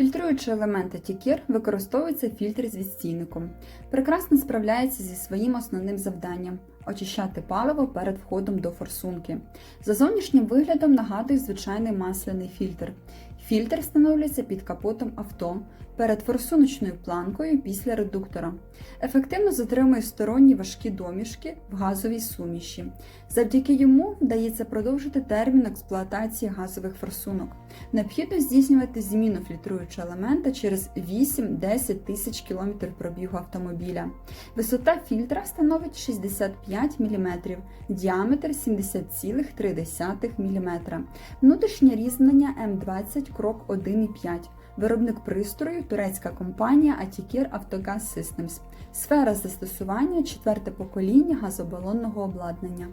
Фільтруючий елементи Тікір, використовується фільтр з відстійником. Прекрасно справляється зі своїм основним завданням очищати паливо перед входом до форсунки. За зовнішнім виглядом нагадує звичайний масляний фільтр. Фільтр встановлюється під капотом авто перед форсуночною планкою після редуктора. Ефективно затримує сторонні важкі домішки в газовій суміші. Завдяки йому вдається продовжити термін експлуатації газових форсунок. Необхідно здійснювати зміну фільтруючого елемента через 8-10 тисяч кілометрів пробігу автомобіля. Висота фільтра становить 65 мм, діаметр 70,3 мм. Внутрішнє різнення М20 крок 1,5. Виробник пристрою турецька компанія Atikir Автогаз Systems. Сфера застосування четверте покоління газобалонного обладнання.